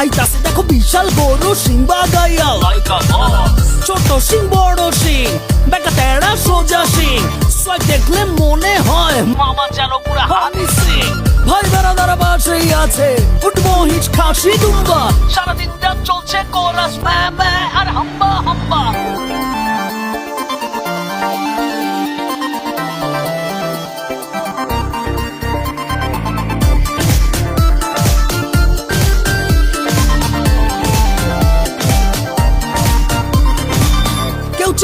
আইতাছে দেখো বিশাল গরু সিংবা গাইয়া ছোট সিং বড় সিং বেকা তেড়া সোজা সিং। সব দেখলে মনে হয় মামা যেন পুরা হানি সিং। ভাই বেড়াদার বাসেই আছে ফুটবল হিচ খাসি দুম্বা। সারাদিন চলছে কোরাস ম্যা ম্যা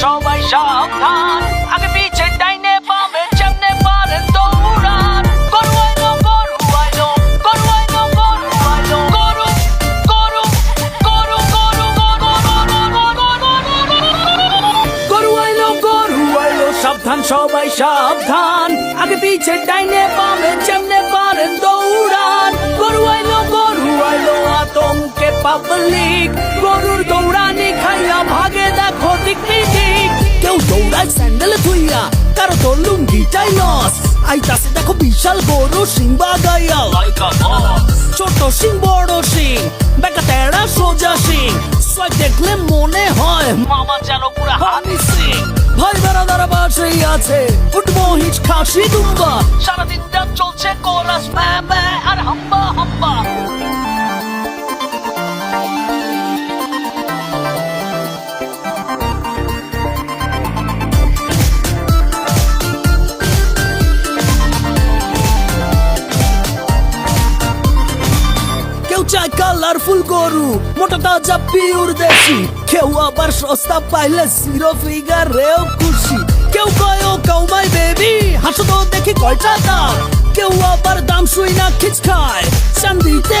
সবাই সাবধান আগে পিছে ডাইনে বামে যেমনে পারেন দৌড়ান গরু আইলো গরু গরু গরু গরু গরু আইলো গরু আইলো সাবধান সবাই সাবধান আগে পিছে ডাইনে বামে যেমনে পারেন দৌড়ান গরু আইলো আতঙ্কে পাবলিক গরুর দৌড়ানি খাইয়া ভাগে দেখো দিক কেউ দৌড়ায় স্যান্ডেল ধুইয়া, কারও তোর লুঙ্গিটাই লস। আইতাছে দেখো বিশাল গরু সিংবা গাইয়া ছোট সিং বড় সিং বেকা তেড়া সোজা সিং সোয়াগ দেখলে মনে হয় মামা যেন পুরা হানি সিং ভাই বেড়াদার বাসেই আছে উঠবো হিচ খাসি, দুম্বা। সারাদিন চলছে কোরাস ম্যা ম্যা, আর হাম্বা হাম্বা। কেউ চায় কালারফুল গরু, মোটা তাজা পিওর দেশি। কেউ আবার সস্তা পাইলে জিরো ফিগার রেও খুশি। কেউ কয়, ও কাউমাই বেবি হাসো তো দেখি কয়টা দাম। কেউ আবার দাম শুই না খিচ খায় চান্দিতে